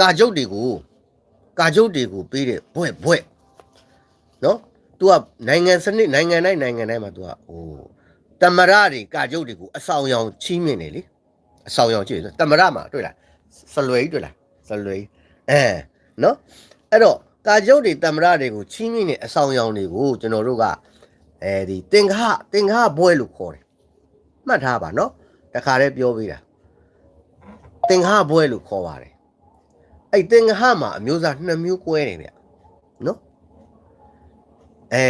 ကာကျုပ်တွေကိုကာကျုပ်တွေကိုပေးတဲ့ဘွဲ့ဘွဲ့နော် तू ကနိုင်ငံစနစ်နိုင်ငံတိုင်းနိုင်ငံတိုင်းမှာ तू ကဟိုတမရတွေကာကျုပ်တွေကိုအဆောင်ရောင်ချီးမြှင့်နေလေအဆောင်ရောင်ကြည့်တမရမှာတွေ့လားစလွယ်ကြီးတွေ့လားစလွယ်ကြီးအဲနော်အဲ့တော့ကာကျုပ်တွေတမရတွေကိုချီးမြှင့်နေအဆောင်ရောင်တွေကိုကျွန်တော်တို့ကအဲဒီတင်္ဂဟတင်္ဂဟဘွဲလို့ခေါ်တယ်မှတ်ထားပါနော်တခါတည်းပြောပေးတာတင်္ဂဟဘွဲလို့ခေါ်ပါတယ် အဲ့တင်္ဂဟမှာအမျိုးသားနှစ်မျိုး꿰နေဗျနော်အဲ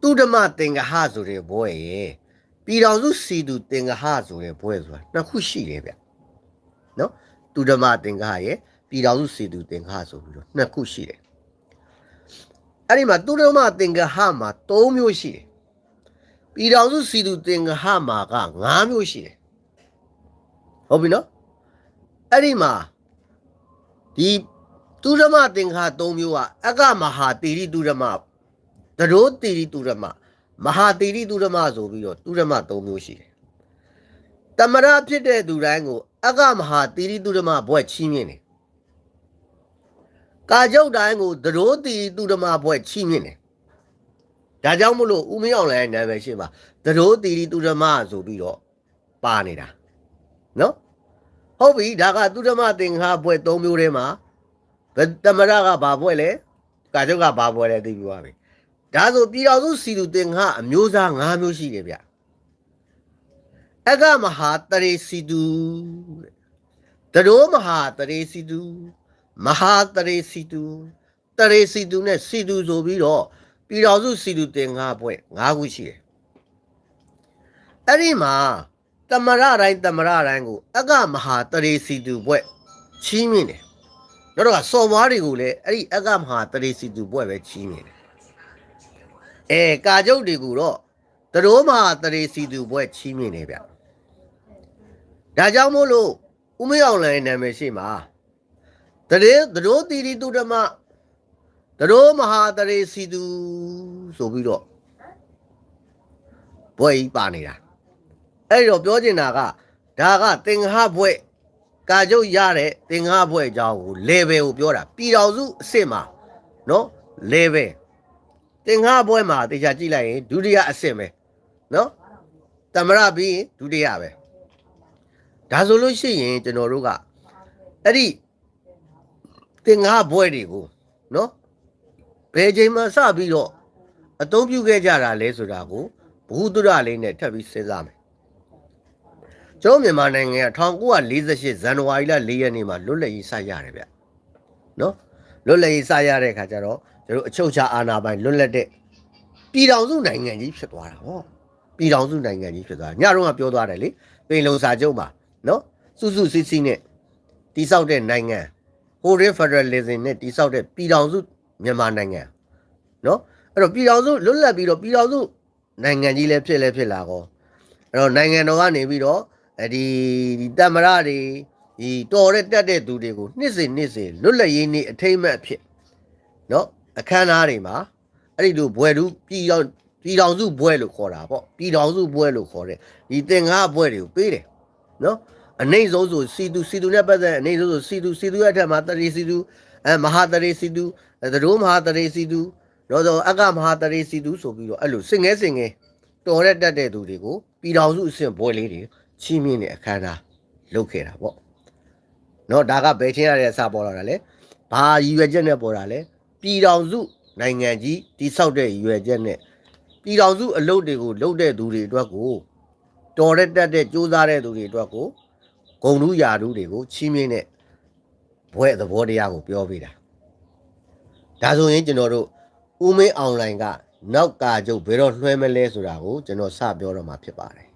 သူဓမ္မသင်္ကဟဆိုတဲ့ဘွဲ့ရေပြည်တော်စုစီသူသင်္ကဟဆိုတဲ့ဘွဲ့ဆိုတာနှစ်ခုရှိတယ်ဗျနော်သူဓမ္မသင်္ကဟရေပြည်တော်စုစီသူသင်္ကဟဆိုပြီးတော့နှစ်ခုရှိတယ်အဲ့ဒီမှာသူဓမ္မသင်္ကဟမှာ၃မျိုးရှိတယ်ပြည်တော်စုစီသူသင်္ကဟမှာက၅မျိုးရှိတယ်ဟုတ်ပြီနော်အဲ့ဒီမှာ ဒီသူဓမ္မသင်္ကဟ၃မျိုးကအကမဟာတိရိသူဓမ္မသရိုးတီရီသူရမမဟာတီရီသူရမဆိုပြီးတော့သူရမ၃မျိုးရှိတယ်တမရဖြစ်တဲ့သူတိုင်းကို အကမဟာတီရီသူရမဘွဲ့ချီးမြှင့်တယ်ကာကျုပ်တိုင်းကိုသရိုးတီရီသူရမဘွဲ့ချီးမြှင့်တယ်ဒါကြောင့်မလို့ဦးမင်းအောင်လည်းနာမည်ရှိပါသရိုးတီရီသူရမဆိုပြီးတော့ပါနေတာနော် ဟုတ်ပြီဒါကသူရမသင်္ဃာဘွဲ့၃မျိုးထဲမှာဘယ်တမရကဘာဘွဲ့လဲကာကျုပ်ကဘာဘွဲ့လဲသိပြီးပါပြီဒါဆိုပြည်တော်စုစီသူတင်ကအမျိုးသား၅မျိုးရှိတယ်ဗျအကမဟာတရေစီသူတဲ့တရောမဟာတရေစီသူမဟာတရေစီသူတရေစီသူနဲ့စီသူဆိုပြီးတော့ပြည်တော်စုစီသူတင်ငါဘွဲ့၅ခုရှိတယ်အဲ့ဒီမှာ တမရတိုင်းတမရတိုင်းကိုအကမဟာတရေစီသူဘွဲ့ချီးမြှင့်တယ်နောက်တော့စော်ဘွားတွေကိုလည်းအဲ့ဒီအကမဟာတရေစီသူဘွဲ့ပဲချီးမြှင့်တယ်အဲကာကျုပ်တွေကိုတော့တရိုးမှာတရေစီသူဘွဲ့ချီးမြှင့်နေဗျဒါကြောင့်မို့လို့ဦးမေအောင်လည်းနာမည်ရှိမှာတရေတရိုးတီတီသူဓမ္မတရိုးမဟာတရေစီသူဆိုပြီးတော့ဘွဲ့ကြီးပါနေတာ အဲ့တော့ပြောချင်တာကဒါကသင်္ဃဘွဲ့ကာကျုပ်ရတဲ့သင်္ဃဘွဲ့အကြောင်းကို level ကိုပြောတာပြည်တော်စုအစ်စ်မှာနော် level တင်ငါဘွဲမှာတေချာကြည့်လိုက်ရင်ဒုတိယအဆင့်ပဲနော်တမရပြီးရင်ဒုတိယပဲဒါဆိုလို့ရှိရင်ကျွန်တော်တို့ကအဲ့ဒီတင်ငါဘွဲတွေကိုနော်ဘယ်ချိန်မှစပြီးတော့အသုံးပြုခဲ့ကြတာလဲဆိုတာကိုဘ ഹു တုရလေးနဲ့ထပ်ပြီးစဉ်းစားမယ် ကျွန်တော်မြန်မာနိုင်ငံက1948ဇန်နဝါရီလ4ရက်နေ့မှာလွတ်လပ်ရေးစရတယ်ဗျနော်လွတ်လပ်ရေးစရတဲ့ခါကျတော့ကျွန်တော်အချုပ်ချာအာဏာပိုင်လွတ်လပ်တဲ့ပြည်တော်စုနိုင်ငံကြီးဖြစ်သွားတာဟောပြည်တော်စုနိုင်ငံကြီးဖြစ်သွားတာညတော့ကပြောသွားတယ်လေပိန်လုံစာချုပ်မှာနော်စုစုစည်းစည်းနဲ့တိဆောက်တဲ့နိုင်ငံဟိုရင်ဖက်ဒရယ်လစ်ဇင်နဲ့တိဆောက်တဲ့ပြည်တော်စုမြန်မာနိုင်ငံနော်အဲ့တော့ပြည်တော်စုလွတ်လပ်ပြီးတော့ပြည်တော်စုနိုင်ငံကြီးလည်းဖြစ်လည်းဖြစ်လာကောအဲ့တော့နိုင်ငံတော်ကနေပြီးတော့ အဲဒီဒီတမရတွေဒီတော်တဲ့တက်တဲ့သူတွေကိုနှစ်စဉ်နှစ်စဉ်လွတ်လပ်ရေးနေ့အထိမ့်အမှတ်အဖြစ်နော်အခမ်းအနားတွေမှာအဲ့ဒီလိုဘွယ်သူပြည်တော်ပြည်တော်စုဘွဲလို့ခေါ်တာပေါ့ပြည်တော်စုဘွဲလို့ခေါ်တယ်ဒီသင်္ကားဘွဲတွေကိုပေးတယ်နော်အနေဆုံးဆိုစီတူစီတူနဲ့ပတ်သက်အနေဆုံးဆိုစီတူစီတူရဲ့အထက်မှာတရီစီတူအဲမဟာတရီစီတူသတို့မဟာတရီစီတူတော့တော့အကမဟာတရီစီတူဆိုပြီးတော့အဲ့လိုစင်ငဲစင်ငဲတော်တဲ့တက်တဲ့သူတွေကိုပြည်တော်စုအဆင့်ဘွဲလေးတွေ ချီးမြှင့်တဲ့အခမ်းအနားလုပ်ခဲ့တာပေါ့နော်ဒါကဘယ်ချင်းရတဲ့အစပေါ်လာတာလဲဘာရည်ရွယ်ချက်နဲ့ပေါ်တာလဲပြည်တော်စုနိုင်ငံကြီးတိဆောက်တဲ့ရည်ရွယ်ချက်နဲ့ပြည်တော်စုအလုပ်တွေကိုလုပ်တဲ့သူတွေအတွက်ကိုတော်တဲ့တက်တဲ့စူးစမ်းတဲ့သူတွေအတွက်ကိုဂုံလူရာထူးတွေကိုချီးမြှင့်တဲ့ဘွဲ့သဘောတရားကိုပြောပေးတာဒါဆိုရင်ကျွန်တော်တို့ဦးမင်းအွန်လိုင်းက နောက်ကာချုပ်ဘယ်တော့လွှဲမလဲဆိုတာကိုကျွန်တော်စပြောတော့မှာဖြစ်ပါတယ်